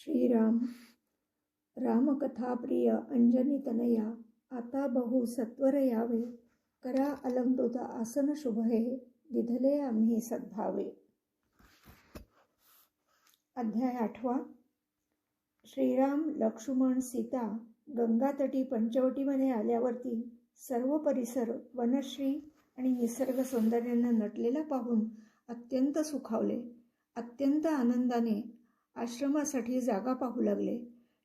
श्रीराम। रामकथाप्रिय अंजनी तनया आता बहु सत्वर यावे। करा अलंकृत आसन शुभहे दिधले आम्ही सद्भावे। अध्याय आठवा। श्रीराम लक्ष्मण सीता गंगातटी पंचवटीमध्ये आल्यावरती सर्व परिसर वनश्री आणि निसर्ग सौंदर्यानं नटलेला पाहून अत्यंत सुखावले. अत्यंत आनंदाने आश्रमासाठी जागा पाहू लागले.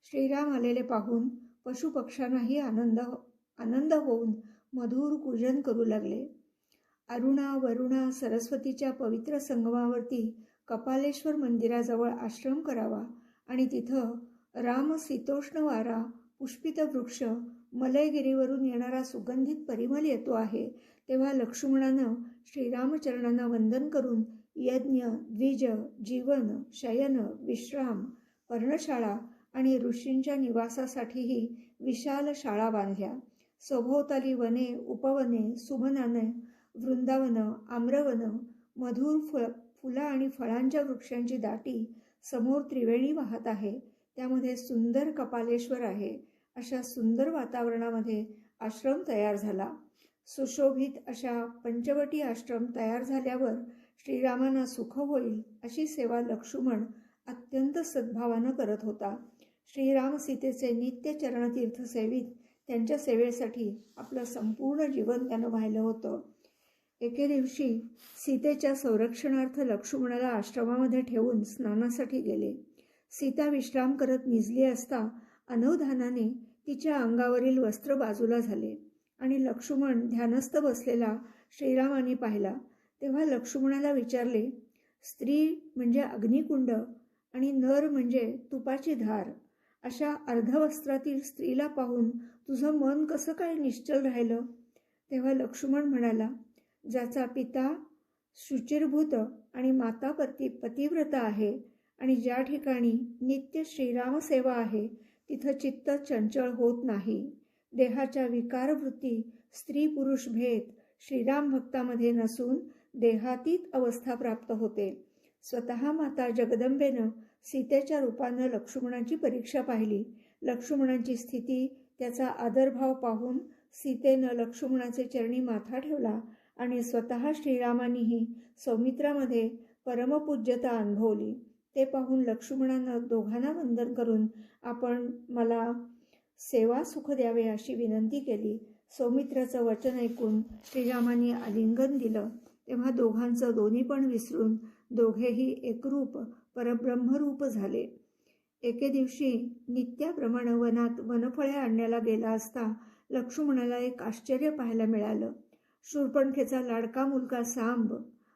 श्रीराम आलेले पाहून पशुपक्ष्यांनाही आनंद हो-, आनंद होऊन मधुर पूजन करू लागले. अरुणा वरुणा सरस्वतीच्या पवित्र संगमावरती कपालेश्वर मंदिराजवळ आश्रम करावा आणि तिथं राम शीतोष्ण वारा पुष्पित वृक्ष मलयगिरीवरून येणारा सुगंधित परिमल येतो आहे तेव्हा लक्ष्मणानं श्रीरामचरणांना वंदन करून यज्ञ द्विज जीवन शयन विश्राम पर्णशाळा आणि ऋषींच्या निवासासाठीही विशाल शाळा बांधल्या. सभोवताली वने उपवने सुमनाने वृंदावन आम्रवन मधुर फुल फुला आणि फळांच्या वृक्षांची दाटी समोर त्रिवेणी वाहत आहे. त्यामध्ये सुंदर कपालेश्वर आहे. अशा सुंदर वातावरणामध्ये आश्रम तयार झाला. सुशोभित अशा पंचवटी आश्रम तयार झाल्यावर श्रीरामांना सुख होईल अशी सेवा लक्ष्मण अत्यंत सद्भावानं करत होता. श्रीराम सीतेचे नित्य चरणतीर्थ सेवित त्यांच्या सेवेसाठी आपलं संपूर्ण जीवन त्यानं वाहिलं होतं. एके दिवशी सीतेच्या संरक्षणार्थ लक्ष्मणाला आश्रमामध्ये ठेवून स्नानासाठी गेले. सीता विश्राम करत निजली असता अनवधानाने तिच्या अंगावरील वस्त्र बाजूला झाले आणि लक्ष्मण ध्यानस्थ बसलेला श्रीरामाने पाहिला. तेव्हा लक्ष्मणाला विचारले स्त्री म्हणजे अग्निकुंड आणि नर म्हणजे तुपाची धार. अशा अर्धवस्त्रातील स्त्रीला पाहून तुझं मन कसं काय निश्चल राहिलं? तेव्हा लक्ष्मण म्हणाला ज्याचा पिता शुचिरभूत आणि माता पती पतिव्रता आहे आणि ज्या ठिकाणी नित्य श्रीरामसेवा आहे तिथं चित्त चंचळ होत नाही. देहाच्या विकारवृत्ती स्त्री पुरुष भेद श्रीराम भक्तामध्ये नसून देहातीत अवस्था प्राप्त होते. स्वतः माता जगदंबेनं सीतेच्या रूपानं लक्ष्मणाची परीक्षा पाहिली. लक्ष्मणाची स्थिती त्याचा आदरभाव पाहून सीतेनं लक्ष्मणाचे चरणी माथा ठेवला आणि स्वतः श्रीरामानीही सौमित्रामध्ये परमपूज्यता अनुभवली. ते पाहून लक्ष्मणानं दोघांना वंदन करून आपण मला सेवा सुख द्यावे अशी विनंती केली. सौमित्राचं वचन ऐकून श्रीरामाने आलिंगन दिलं. तेव्हा दोघांचं दोन्ही पण विसरून दोघेही एकरूप परब्रह्मरूप झाले. एके दिवशी नित्याप्रमाणे वनात वनफळे आणण्याला गेला असता लक्ष्मणाला एक आश्चर्य पाहायला मिळालं. शूरपणखेचा लाडका मुलगा सांब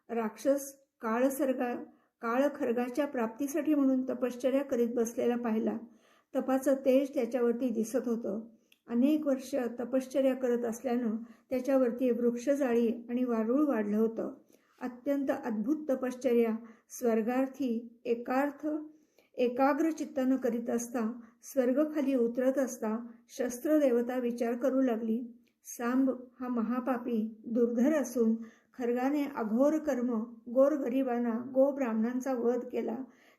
राक्षस काळसर्गा काळखर्गाच्या प्राप्तीसाठी म्हणून तपश्चर्या करीत बसलेला पाहिला. तपाचं तेज त्याच्यावरती दिसत होतं. अनेक वर्ष तपश्चर्या करत असल्यानं त्याच्यावरती वृक्षजाळी आणि वारूळ वाढलं होतं. अत्यंत अद्भुत तपश्चर्या स्वर्गार्थी एकार्थ एकाग्र चित्तानं करीत असता स्वर्गखाली उतरत असता शस्त्रदेवता विचार करू लागली. सांब हा महापापी दुर्धर असून खर्गाने अघोर कर्म गोर गरिबांना गो ब्राह्मणांचा वध केला.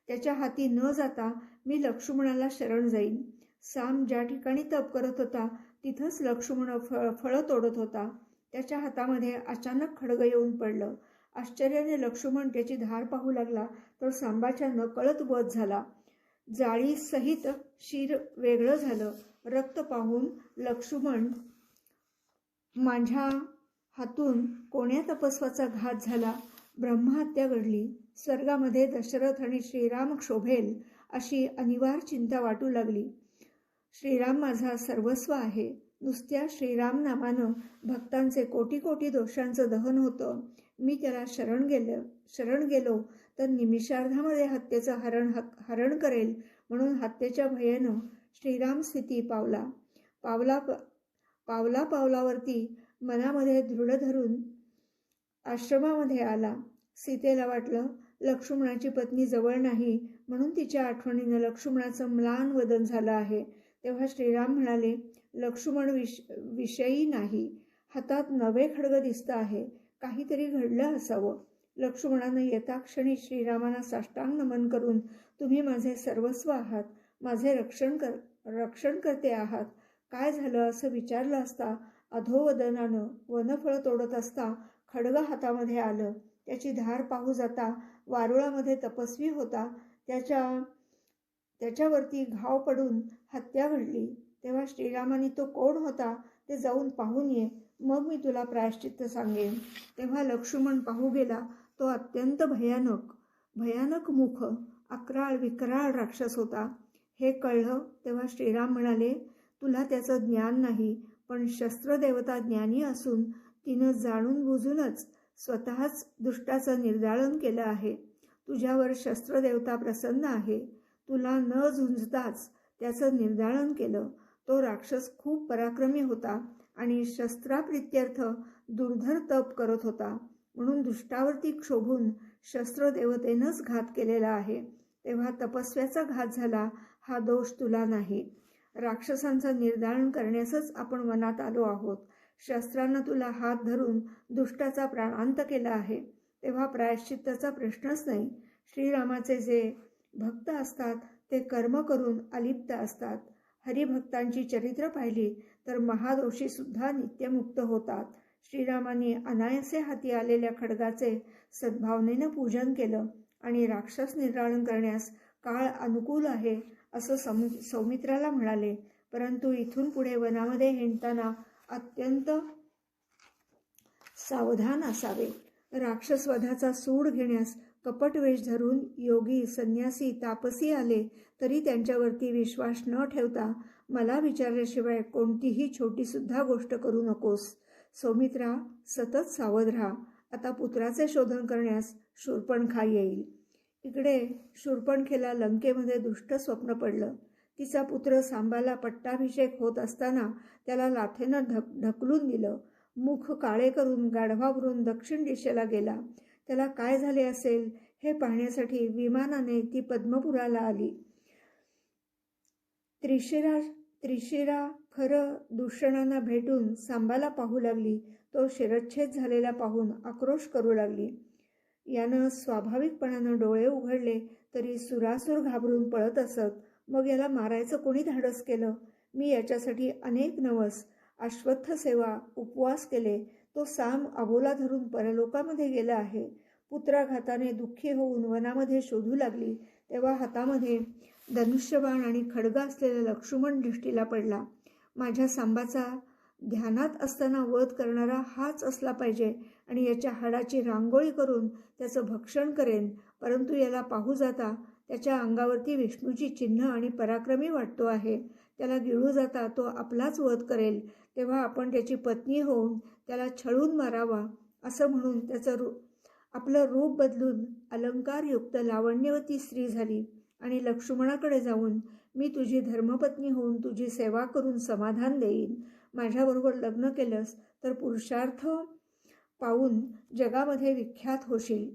त्याच्या हाती न जाता मी लक्ष्मणाला शरण जाईन. साम ज्या ठिकाणी तप करत होता तिथंच लक्ष्मण फळ फळं तोडत होता. त्याच्या हातामध्ये अचानक खडगं येऊन पडलं. आश्चर्याने लक्ष्मण त्याची धार पाहू लागला तर सांबाच्या नकळत वध झाला. जाळीसहित शिर वेगळं झालं. रक्त पाहून लक्ष्मण माझ्या हातून कोण्या तपस्वाचा घात झाला? ब्रह्महत्या घडली. स्वर्गामध्ये दशरथ आणि श्रीराम क्षोभेल अशी अनिवार्य चिंता वाटू लागली. श्रीराम माझा सर्वस्व आहे. नुसत्या श्रीराम नामानं भक्तांचे कोटी कोटी दोषांचं दहन होतं. मी त्याला शरण गेलं शरण गेलो तर निमिषार्धामध्ये हत्येचं हरण हरण करेल म्हणून हत्येच्या भयानं श्रीराम स्थिती पावला. पावला पावला पावलावरती मनामध्ये दृढ धरून आश्रमामध्ये आला. सीतेला वाटलं लक्ष्मणाची पत्नी जवळ नाही म्हणून तिच्या आठवणीनं लक्ष्मणाचं म्लान वदन झालं आहे. तेव्हा श्रीराम म्हणाले लक्ष्मण विष विषयी नाही. हातात नवे खडग दिसतं आहे. काहीतरी घडलं असावं. लक्ष्मणानं येता क्षणी श्रीरामांना साष्टांग नमन करून तुम्ही माझे सर्वस्व आहात. माझे रक्षण कर रक्षण करते आहात. काय झालं असं विचारलं असता अधोवदनानं वनफळ तोडत असता खडग हातामध्ये आलं. त्याची धार पाहू जाता वारुळामध्ये तपस्वी होता. त्याच्या त्याच्यावरती घाव पडून हत्या घडली. तेव्हा श्रीरामाने तो कोण होता ते जाऊन पाहून ये. मग मी तुला प्रायश्चित्त सांगेन. तेव्हा लक्ष्मण पाहू गेला तो अत्यंत भयानक भयानक मुख अकराळ विकराळ राक्षस होता. हे कळलं तेव्हा श्रीराम म्हणाले तुला त्याचं ज्ञान नाही पण शस्त्रदेवता ज्ञानी असून तिनं जाणून बुजूनच स्वतःच दुष्टाचं निर्दाळन केलं आहे. तुझ्यावर शस्त्रदेवता प्रसन्न आहे. तुला न झुंजताच त्याचं निर्धारण केलं. तो राक्षस खूप पराक्रमी होता आणि शस्त्राप्रित्यर्थ दुर्धर तप करत होता. म्हणून दुष्टावरती क्षोभून शस्त्रदेवतेनंच घात केलेला आहे. तेव्हा तपस्व्याचा घात झाला हा दोष तुला नाही. राक्षसांचं निर्धारण करण्यासच आपण मनात आलो आहोत. शस्त्रानं तुला हात धरून दुष्टाचा प्राणांत केला आहे. तेव्हा प्रायश्चित्ताचा प्रश्नच नाही. श्रीरामाचे जे भक्त असतात ते कर्म करून अलिप्त असतात. हरिभक्तांची चरित्र पाहिली तर महादोषी सुद्धा नित्यमुक्त होतात. श्रीरामांनी अनायसे हाती आलेल्या खडगाचे सद्भावनेनं पूजन केलं आणि राक्षस निर्धारण करण्यास काळ अनुकूल आहे असं सम सौमित्राला म्हणाले. परंतु इथून पुढे वनामध्ये हिंडताना अत्यंत सावधान असावे. राक्षसवधाचा सूड घेण्यास कपटवेश धरून योगी संन्यासी तापसी आले तरी त्यांच्यावरती विश्वास न ठेवता मला विचारल्याशिवाय कोणतीही छोटीसुद्धा गोष्ट करू नकोस. सौमित्रा सतत सावध राहा. आता पुत्राचे शोधन करण्यास शूर्पणखा येईल. इकडे शूर्पणखेला लंकेमध्ये दुष्ट स्वप्न पडलं. तिचा पुत्र सांबाला पट्टाभिषेक होत असताना त्याला लाथेनं ढक ढकलून दिलं. मुख काळे करून गाढवावरून दक्षिण दिशेला गेला. त्याला काय झाले असेल हे पाहण्यासाठी विमानाने ती पद्मपुराला आली. त्रिशिरा त्रिशिरा खरं दूषणांना भेटून सांबाला पाहू लागली. तो शिरच्छेद झालेला पाहून आक्रोश करू लागली. यानं स्वाभाविकपणानं डोळे उघडले तरी सुरासूर घाबरून पळत असत. मग याला मारायचं कोणी धाडस केलं? मी याच्यासाठी अनेक नवस अश्वत्थ सेवा उपवास केले. तो साम अबोला धरून परलोकामध्ये गेला आहे. पुत्राघाताने दुःखी होऊन वनामध्ये शोधू लागली. तेव्हा हातामध्ये धनुष्यबाण आणि खडगा असलेला लक्ष्मण दृष्टीला पडला. माझ्या सांबाचा ध्यानात असताना वध करणारा हाच असला पाहिजे आणि याच्या हाडाची रांगोळी करून त्याचं भक्षण करेन. परंतु याला पाहू जाता त्याच्या अंगावरती विष्णूची चिन्ह आणि पराक्रमी वाटतो आहे. त्याला गिळू जाता तो आपलाच वध करेल. तेव्हा आपण त्याची पत्नी होऊन त्याला छळून मारावा असं म्हणून त्याचं रू आपलं रूप बदलून अलंकारयुक्त लावण्यवती स्त्री झाली आणि लक्ष्मणाकडे जाऊन मी तुझी धर्मपत्नी होऊन तुझी सेवा करून समाधान देईन. माझ्याबरोबर लग्न केलंस तर पुरुषार्थ पाहून जगामध्ये विख्यात होशील.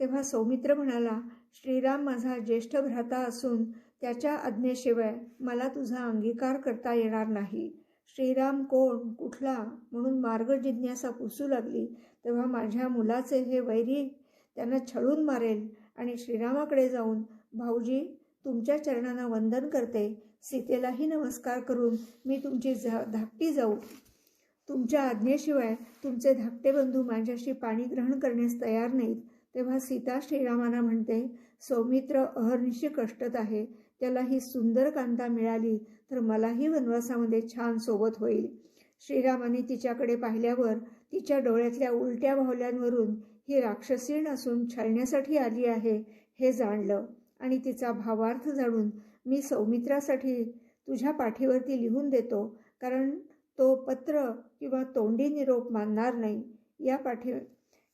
तेव्हा सौमित्र म्हणाला श्रीराम माझा ज्येष्ठ भ्राता असून त्याच्या आज्ञेशिवाय मला तुझा अंगीकार करता येणार नाही. श्रीराम कोण? कुठला? म्हणून मार्ग जिज्ञासा पुसू लागली. तेव्हा माझ्या मुलाचे हे वैरी त्यांना छळून मारेल आणि श्रीरामाकडे जाऊन भाऊजी तुमच्या चरणांना वंदन करते. सीतेलाही नमस्कार करून मी तुमची जा धाकटी जाऊ. तुमच्या आज्ञेशिवाय तुमचे धाकटे बंधू माझ्याशी पाणी ग्रहण करण्यास तयार नाहीत. तेव्हा सीता श्रीरामांना म्हणते सौमित्र अहर्निशी कष्टत आहे. त्याला ही सुंदर कांता मिळाली तर मलाही वनवासामध्ये छान सोबत होईल. श्रीरामाने तिच्याकडे पाहिल्यावर तिच्या डोळ्यातल्या उलट्या भावल्यांवरून ही राक्षसीण असून छळण्यासाठी आली आहे हे जाणलं. आणि तिचा भावार्थ जाणून मी सौमित्रासाठी तुझ्या पाठीवरती लिहून देतो कारण तो पत्र किंवा तोंडी निरोप मानणार नाही. या पाठी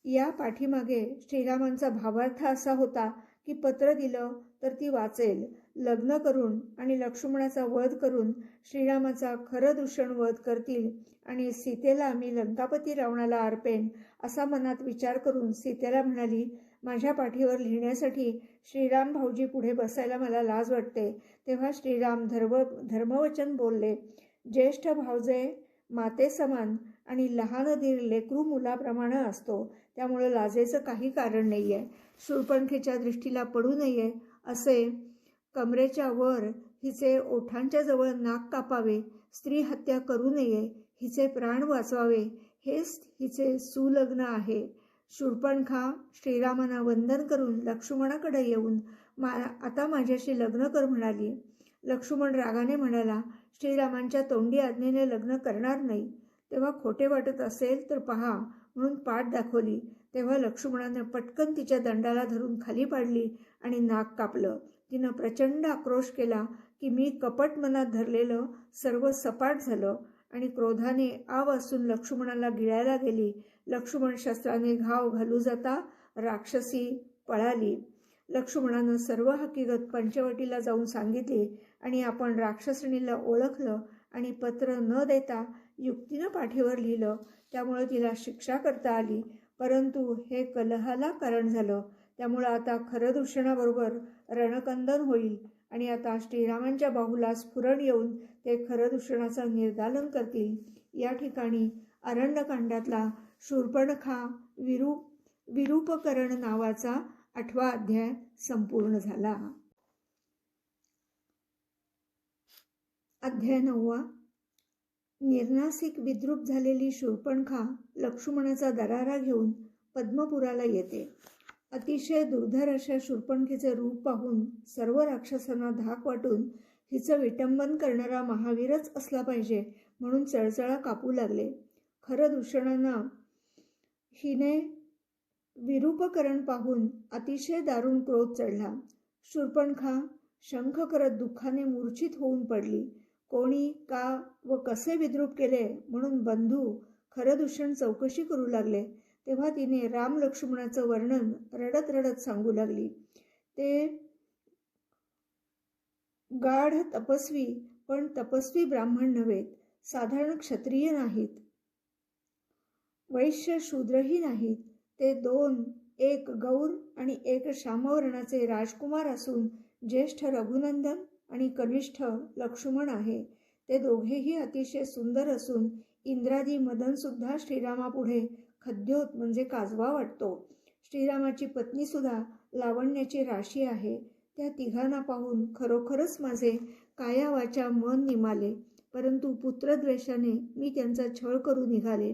या पाठीमागे श्रीरामांचा भावार्थ असा होता की पत्र दिलं तर ती वाचेल. लग्न करून आणि लक्ष्मणाचा वध करून श्रीरामाचा खरं दूषण वध करतील आणि सीतेला मी लंकापती रावणाला अर्पेन असा मनात विचार करून सीतेला म्हणाली माझ्या पाठीवर लिहिण्यासाठी श्रीराम भाऊजी पुढे बसायला मला लाज वाटते. तेव्हा श्रीराम धर्म धर्मवचन बोलले ज्येष्ठ भावजे माते समान आणि लहान दीर लेकरू मुलाप्रमाणे असतो त्यामुळं लाजेचं काही कारण नाही आहे शूरपणखेच्या दृष्टीला पडू नये असे कमरेच्या वर हिचे ओठांच्या जवळ नाक कापावे स्त्री हत्या करू नये हिचे प्राण वाचवावे हेच हिचे सुलग्न आहे. शूर्पणखा श्रीरामांना वंदन करून लक्ष्मणाकडे येऊन मा आता माझ्याशी लग्न कर म्हणाली. लक्ष्मण रागाने म्हणाला श्रीरामांच्या तोंडी आज्ञेने लग्न करणार नाही. तेव्हा खोटे वाटत असेल तर पहा म्हणून पाठ दाखवली. तेव्हा लक्ष्मणाने पटकन तिच्या दंडाला धरून खाली पाडली आणि नाक कापलं. तिनं प्रचंड आक्रोश केला की मी कपट मनात धरलेलं सर्व सपाट झालं आणि क्रोधाने आव असून लक्ष्मणाला गिळायला गेली. लक्ष्मण शस्त्राने घाव घालू जाता राक्षसी पळाली. लक्ष्मणानं सर्व हकीकत पंचवटीला जाऊन सांगितली आणि आपण राक्षसणीला ओळखलं आणि पत्र न देता युक्तीनं पाठीवर लिहिलं. त्यामुळे तिला शिक्षा करता आली. परंतु हे कलहाला कारण झालं. त्यामुळं आता खरदूषणाबरोबर रणकंदन होईल. आणि आता श्रीरामांच्या बाहूला स्फुरण येऊन ते खरदूषणाचं निर्दालन करतील. या ठिकाणी अरण्यकांडातला शूर्पणखा विरू विरूपकरण नावाचा आठवा अध्याय संपूर्ण झाला. अध्याय नववा. निर्नासिक विद्रूप झालेली शूर्पणखा लक्ष्मणाचा दरारा घेऊन पद्मपुराला येते. अतिशय दुर्धर अशा शूर्पणखेचे रूप पाहून सर्व राक्षसांना धाक वाटून हिचं विटंबन करणारा महावीरच असला पाहिजे म्हणून चळचळा कापू लागले. खरं दूषणांना हिने विरूपकरण पाहून अतिशय दारुण क्रोध चढला. शूर्पणखा शंख करत दुःखाने मूर्छित होऊन पडली. कोणी का व कसे विद्रूप केले म्हणून बंधू खरदूषण चौकशी करू लागले. तेव्हा तिने राम लक्ष्मणाचं वर्णन रडत रडत सांगू लागली. ते गाढ तपस्वी पण तपस्वी ब्राह्मण नव्हेत साधारण क्षत्रिय नाहीत. वैश्य शूद्रही नाहीत. ते दोन एक गौर आणि एक श्यामवर्णाचे राजकुमार असून ज्येष्ठ रघुनंदन आणि कनिष्ठ लक्ष्मण आहे. ते दोघेही अतिशय सुंदर असून इंद्रादी मदनसुद्धा श्रीरामापुढे खद्योत म्हणजे काजवा वाटतो. श्रीरामाची पत्नीसुद्धा लावण्याची राशी आहे. त्या तिघांना पाहून खरोखरच माझे कायावाच्या मन निमाले. परंतु पुत्रद्वेषाने मी त्यांचा छळ करू निघाले.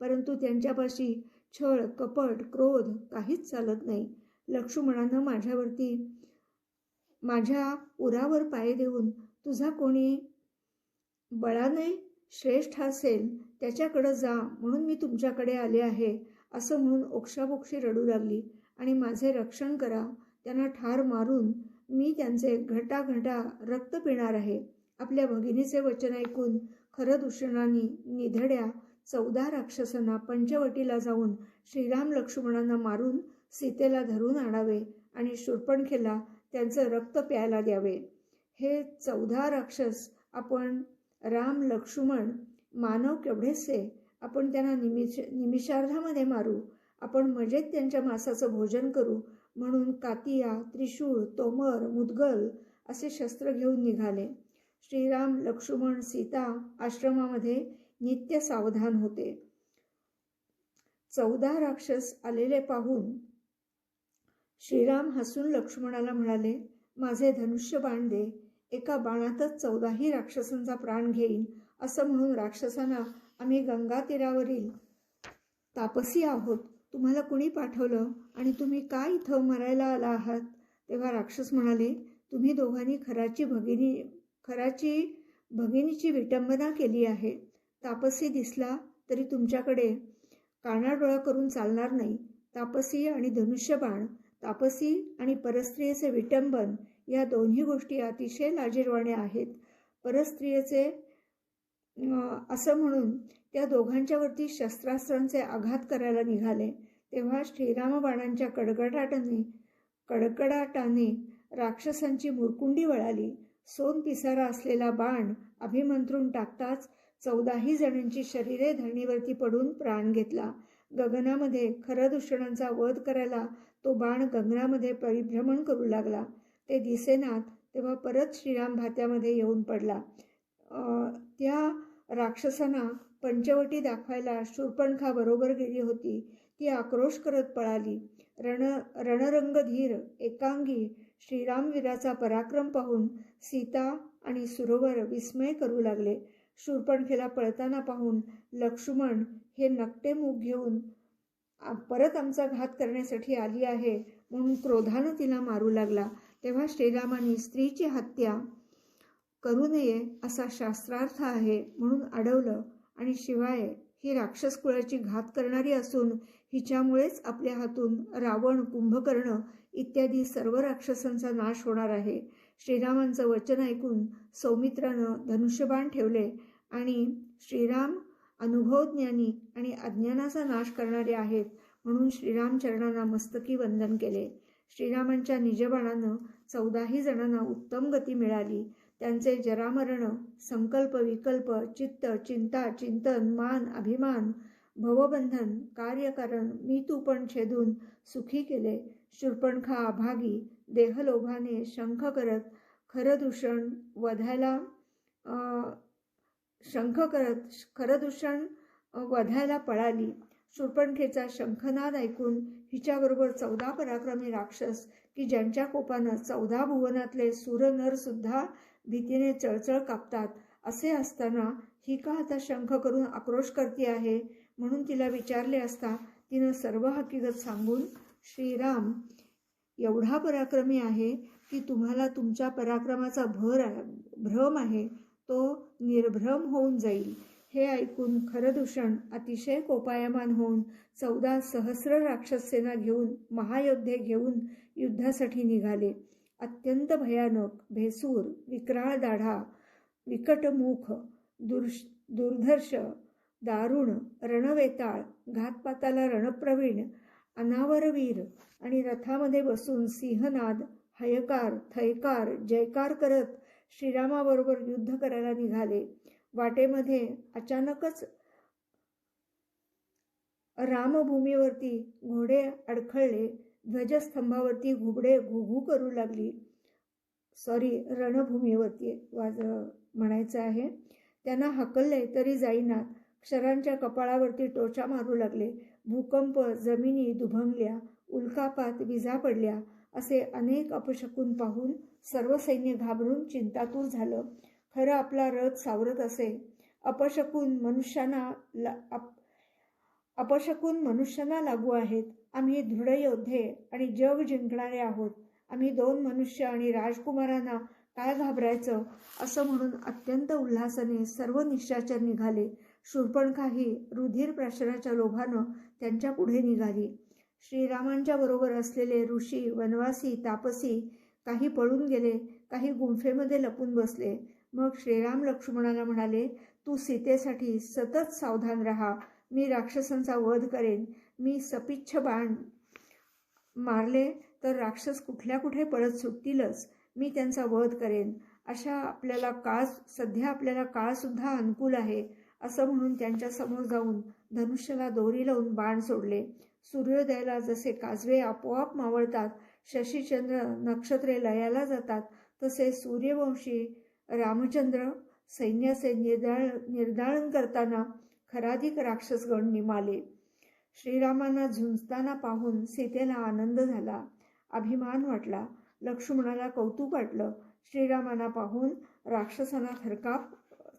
परंतु त्यांच्यापाशी छळ कपट क्रोध काहीच चालत नाही. लक्ष्मणानं माझ्यावरती माझ्या उरावर पाय देऊन तुझा कोणी बळाने श्रेष्ठ असेल त्याच्याकडं जा म्हणून मी तुमच्याकडे आले आहे असं म्हणून ओक्षाबोक्षी रडू लागली. आणि माझे रक्षण करा त्यांना ठार मारून मी त्यांचे घटाघटा रक्त पिणार आहे. आपल्या भगिनीचे वचन ऐकून खरदूषणांनी निधड्या चौदा राक्षसांना पंचवटीला जाऊन श्रीराम लक्ष्मणांना मारून सीतेला धरून आणावे आणि शूर्पणखेला त्यांचं रक्त प्यायला द्यावे. हे चौदा राक्षस आपण राम लक्ष्मण मानव केवढेसे आपण त्यांना निमिष निमिषार्धामध्ये मारू. आपण मजेत त्यांच्या मांसाचं भोजन करू. म्हणून कातिया त्रिशूळ तोमर मुदगल असे शस्त्र घेऊन निघाले. श्रीराम लक्ष्मण सीता आश्रमामध्ये नित्य सावधान होते. चौदा राक्षस आलेले पाहून श्रीराम हसून लक्ष्मणाला म्हणाले माझे धनुष्य बाण दे. एका बाणातच चौदाही राक्षसांचा प्राण घेईन असं म्हणून राक्षसांना आम्ही गंगा तीरावरील तापसी आहोत. तुम्हाला कुणी पाठवलं? आणि तुम्ही काय इथं मरायला आला आहात? तेव्हा राक्षस म्हणाले तुम्ही दोघांनी खराची भगिनी खराची भगिनीची विटंबना केली आहे. तापसी दिसला तरी तुमच्याकडे कानाडोळा करून चालणार नाही. तापसी आणि धनुष्यबाण तापसी आणि परस्त्रियेचे विटंबन या दोन्ही गोष्टी अतिशय लाजीरवाण्या आहेत. परस्त्रियेचे असं म्हणून त्या दोघांच्यावरती शस्त्रास्त्रांचे आघात करायला निघाले. तेव्हा श्रीरामबाणांच्या कडकडाटांनी कडकडाटाने राक्षसांची मुरकुंडी वळाली. सोन पिसारा असलेला बाण अभिमंत्रून टाकताच चौदाही जणांची शरीरे धरणीवरती पडून प्राण घेतला. गगनामध्ये खरदूषणांचा वध करायला तो बाण गगनामध्ये परिभ्रमण करू लागला. ते दिसेनात तेव्हा परत श्रीराम भात्यामध्ये येऊन पडला. त्या राक्षसांना पंचवटी दाखवायला शूर्पणखा बरोबर गेली होती. ती आक्रोश करत पळाली. रण रणरंगधीर एकांगी श्रीरामवीराचा पराक्रम पाहून सीता आणि सुरोवर विस्मय करू लागले. शूरपणखेला पळताना पाहून लक्ष्मण हे नकटे मूग घेऊन परत आमचा घात करण्यासाठी आली आहे म्हणून क्रोधानं तिला मारू लागला. तेव्हा श्रीरामाने स्त्रीची हत्या करू नये असा शास्त्रार्थ आहे म्हणून अडवलं आणि शिवाय ही राक्षस कुळाची घात करणारी असून हिच्यामुळेच आपल्या हातून रावण कुंभकर्ण इत्यादी सर्व राक्षसांचा नाश होणार आहे. श्रीरामांचं वचन ऐकून सौमित्रानं धनुष्यबाण ठेवले आणि श्रीराम अनुभवज्ञानी आणि अज्ञानाचा नाश करणारे आहेत म्हणून श्रीरामचरणांना मस्तकी वंदन केले. श्रीरामांच्या निजबाणानं चौदाही जणांना उत्तम गती मिळाली. त्यांचे जरामरण संकल्प विकल्प चित्त चिंता चिंतन मान अभिमान भवबंधन कार्यकरण मी तू पण छेदून सुखी केले. शूर्पणखा अभागी देहलोभाने शंख करत खरदूषण वधायला शंख करत खरदूषण वधायला पळाली. शूर्पणखेचा शंखनाद ऐकून हिच्याबरोबर चौदा पराक्रमी राक्षस की ज्यांच्या कोपानं चौदा भुवनातले सूरनर सुद्धा भीतीने चळचळ कापतात असे असताना ही का आता शंख करून आक्रोश करते आहे? म्हणून तिला विचारले असता तिनं सर्व हकीकत सांगून श्रीराम एवढा पराक्रमी आहे की तुम्हाला तुमच्या पराक्रमाचा भर आहे भ्रम आहे. तो निर्भ्रम होऊन जाईल. हे ऐकून खरदूषण अतिशय कोपायमान होऊन चौदा सहस्र राक्षस सेना घेऊन महायोद्धे घेऊन युद्धासाठी निघाले. अत्यंत भयानक भेसूर विक्राळ दाढा विकटमुख दुर्श दुर्धर्ष दारुण रणवेताळ घातपाताला रणप्रवीण अनावरवीर आणि रथामध्ये बसून सिंहनाद हयकार थयकार जयकार करत श्रीरामाबरोबर युद्ध करायला निघाले. वाटेमध्ये अचानकच रामभूमीवरती घोडे अडखळले ध्वजस्तंभावरती घुबडे घुघू करू लागली. सॉरी रणभूमीवरती वाज म्हणायचं आहे. त्यांना हकलले तरी जाईनात क्षरांच्या कपाळावरती टोचा मारू लागले. भूकंप जमिनी दुभंगल्या उल्कापात विजा पडल्या. असे अनेक अपशकून पाहून सर्व सैन्य घाबरून चिंतातूर झालं. खरं आपला रथ सावरत असे अपशकून मनुष्याना ला अप अपशकून मनुष्याना लागू आहेत. आम्ही दृढ योद्धे आणि जग जिंकणारे आहोत. आम्ही दोन मनुष्य आणि राजकुमारांना काय घाबरायचं असं म्हणून अत्यंत उल्हासाने सर्व निशाचर निघाले. शूर्पणखाही रुधिर प्राशनाच्या लोभानं त्यांच्या पुढे निघाली. श्रीरामांच्या बरोबर असलेले ऋषी वनवासी तापसी काही पळून गेले काही गुंफेमध्ये लपून बसले. मग श्रीराम लक्ष्मणाला म्हणाले तू सीतेसाठी सतत सावधान राहा. मी राक्षसांचा वध करेन. मी सपिच्छ बाण मारले तर राक्षस कुठल्या कुठे पळत सुटतीलच. मी त्यांचा वध करेन. अशा आपल्याला काळ सध्या आपल्याला काळसुद्धा अनुकूल आहे. असं म्हणून त्यांच्यासमोर जाऊन धनुष्याला दोरी लावून बाण सोडले. सूर्योदयाला जसे काजवे आपोआप मावळतात शशीचंद्र नक्षत्रे लयाला जातात तसे सूर्यवंशी रामचंद्र सैन्याचे निर्दाळ निर्धारण करताना खराधिक राक्षसगण निमाले. श्रीरामांना झुंजताना पाहून सीतेला आनंद झाला. अभिमान वाटला. लक्ष्मणाला कौतुक वाटलं. श्रीरामांना पाहून राक्षसांना थरकाप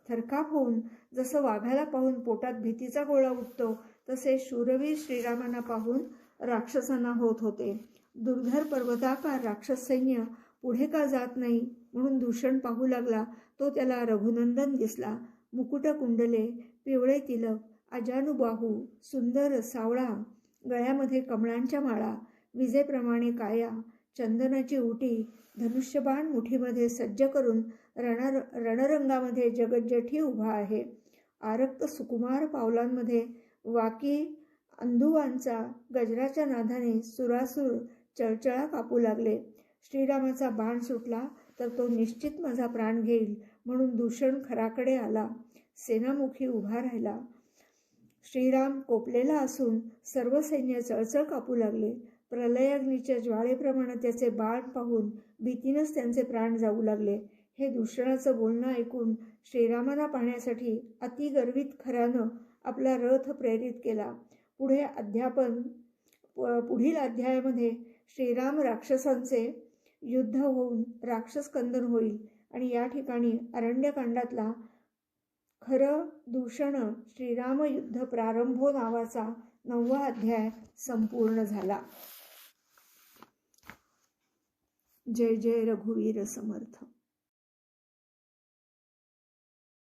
थरकाप होऊन जसं वाघाला पाहून पोटात भीतीचा गोळा उठतो तसे शूरवीर श्रीरामांना पाहून राक्षसांना होत होते. दुर्धर पर्वताकार राक्षस सैन्य पुढे का जात नाही? म्हणून दूषण पाहू लागला. तो त्याला रघुनंदन दिसला. मुकुट कुंडले पिवळे तिलक अजानुबाहू सुंदर सावळा गळ्यामध्ये कमळांच्या माळा विजेप्रमाणे काया चंदनाची उटी धनुष्यबाण मुठीमध्ये सज्ज करून रण रणरंगामध्ये जगज्जठी उभा आहे. आरक्त सुकुमार पावलांमध्ये वाकी अंधुवांचा गजराच्या नादाने सुरासूर चळचळा कापू लागले. श्रीरामाचा बाण सुटला. तर तो निश्चित माझा प्राण घेईल म्हणून दूषण खराकडे आला. सेनामुखी उभा राहिला. श्रीराम कोपलेला असून सर्व सैन्य चळचळ कापू लागले. प्रलयाग्नीच्या ज्वाळेप्रमाणे त्याचे बाण पाहून भीतीनंच त्यांचे प्राण जाऊ लागले. हे दूषणाचं बोलणं ऐकून श्रीरामाला पाहण्यासाठी अतिगर्वित खऱ्यानं आपला रथ प्रेरित केला. पुढे अध्यापन प- पुढील अध्यायामध्ये श्रीराम राक्षसांचे युद्ध होऊन राक्षसकंदन होईल. आणि या ठिकाणी अरण्यकांडातला खरं दूषण श्रीराम युद्ध प्रारंभो नावाचा नववा अध्याय संपूर्ण झाला. जय जय रघुवीर समर्थ.